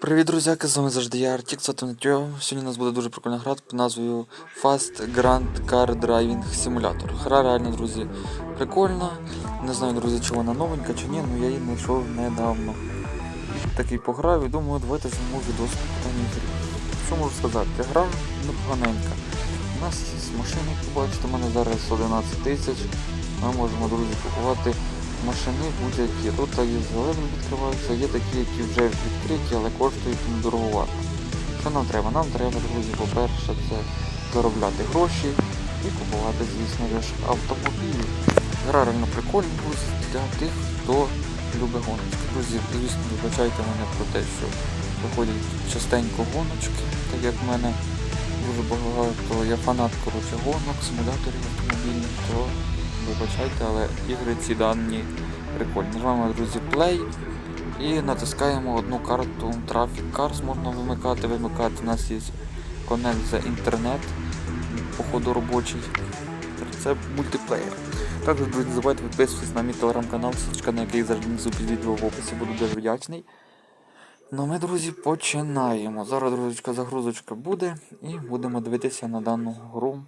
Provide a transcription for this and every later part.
Привіт, друзяки, з вами завжди я Артік, це Тонетьо. Сьогодні у нас буде дуже прикольна гра під назвою Fast Grand Car Driving Simulator. Гра реально, друзі, прикольна. Не знаю, друзі, чи вона новенька чи ні, але я її знайшов недавно. Такий пограв і думаю, давайте відос по даній грі. Що можу сказати? Гра непоганенька. У нас є машини, як ви бачите, у мене зараз 11 тисяч. Ми можемо, друзі, купувати машини будь-які. Тут є зелені відкриваються, є такі, які вже відкриті, але коштують дороговато. Що нам треба? Нам треба, друзі, по-перше, це заробляти гроші і купувати, звісно ж, автомобілі. Гра реально прикольна, для тих, хто любить гоночки. Друзі, звісно, вибачайте мене про те, що виходять частенько гоночки, так як в мене дуже багато, я фанат коротше, гонок, симуляторів автомобільних, то вибачайте, але ігри ці дані прикольні. Нажимаємо, друзі, play і натискаємо одну карту Traffic Cars, можна вимикати, вимикати. У нас є Connect за інтернет, походу робочий. Це мультиплеєр. Також, друзі, не забувайте підписуватись на мій телеграм-канал, ссылочка на який завжди внизу під відео в описі, буду дуже вдячний. Ну ми, друзі, починаємо. Зараз, друзочка, загрузочка буде і будемо дивитися на дану гру.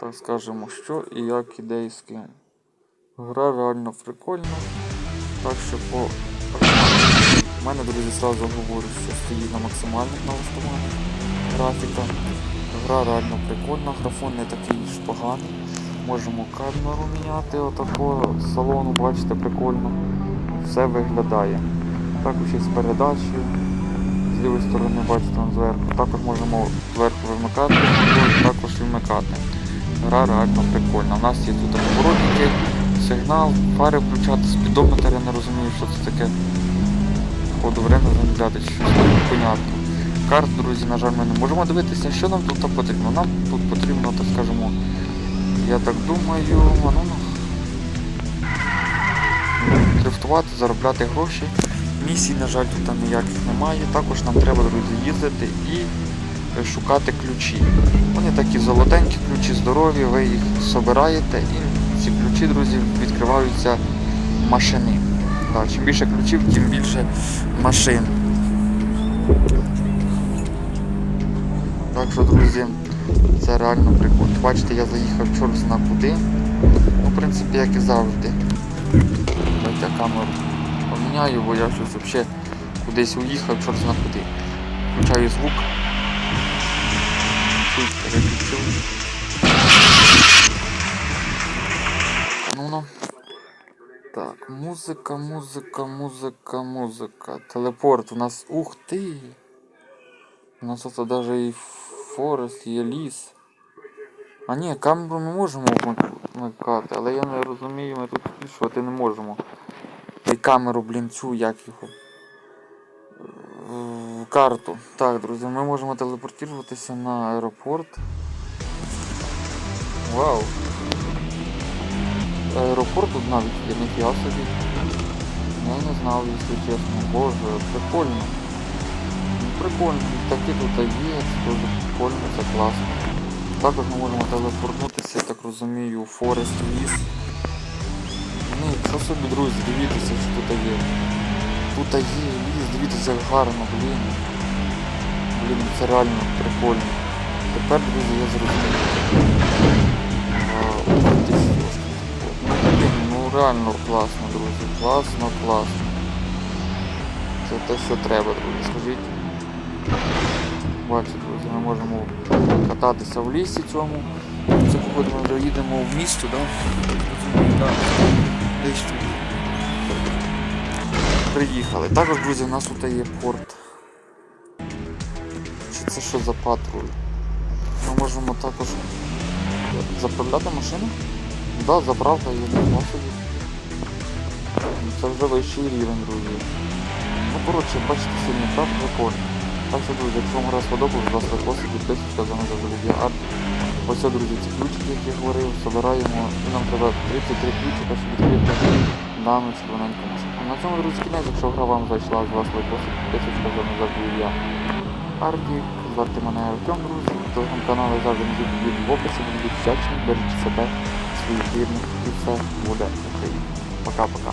Так скажемо, що і як іде і з ким. Гра реально прикольна. Так що по У мене, друзі, зразу говорю, що стоїть на максимальних налаштуваннях графіка. Гра реально прикольна, графон не такий ж поганий. Можемо камеру міняти, отако салону, бачите, прикольно. Все виглядає. Також є з передачі. З лівої сторони, бачите, зверху. Також можемо зверху вимикати, також вимикати. Гра реально прикольна. У нас є тут поворотники, сигнал, фари включати, спідометр, я не розумію, що це таке. Ходу время замовляти, щось непонятно. Карт, друзі, на жаль, ми не можемо дивитися, що нам тут потрібно. Нам тут потрібно, так скажемо, я так думаю, ну, ну, дрифтувати, заробляти гроші. Місій, на жаль, тут ніяких немає. Також нам треба, друзі, їздити і шукати ключі. Вони такі золотенькі ключі, здорові, ви їх собираєте і ці ключі, друзі, відкриваються машини. Так, чим більше ключів, тим більше машин. Так що, друзі, це реально прикольно. Бачите, я заїхав чорт зна куди. Ну, в принципі, як і завжди. Давайте я камеру поміняю, бо я щось взагалі кудись уїхав, чорт зна куди. Включаю звук. Ну ну. Так, музика, музика, музика, музика. Телепорт у нас. Ух ти! У нас тут навіть і форест, є ліс. А ні, камеру ми можемо вмикати, але я не розумію, ми тут збільшувати не можемо. І камеру, блін, цю, як його. Карту. Так, друзі, ми можемо телепортуватися на аеропорт. Вау! Аеропорт тут навіть є, ніфіга собі. Я не знав, якщо чесно. Боже, прикольно. Ну, Прикольно, такі тут є, це дуже прикольно, це класно. Також ми можемо телепортнутися, я так розумію, у Форест ліс. Ні, що собі, друзі, дивіться, що тут є. Тут є ліс, дивіться, як гарно, блін. Блін, це реально прикольно. Тепер, друзі, я зрозумів. Блін, ну реально класно, друзі. Класно, класно. Це те, що треба, друзі, скажіть. Бачите, друзі, ми можемо кататися в лісі цьому. Це ми вже в місто? Да. Десь тут. Приїхали. Також, друзі, у нас тут є порт. Чи це що за патруль? Ми можемо також заправляти машину? Так, да, заправка є на собі. Це вже вищий рівень, друзі. Ну, коротше, бачите, сильний прав прикольно. Так що, друзі, якщо вам раз сподобалось, будь ласка, лайкоси, підписочка, за мною завжди арт. Ось, друзі, ці ключики, які я говорив, збираємо. І нам треба 33 ключика, щоб відкрити дану червоненьку машину. На цьому, друзі, кінець, якщо гра вам зайшла, з вас лайкосик, підписочка, за не забув я. Ардік, звати мене Артем, друзі. Телеграм-канал завжди не в описі, буде вдячний, бережіть себе, своїх рідних, і все буде Україна. Пока-пока.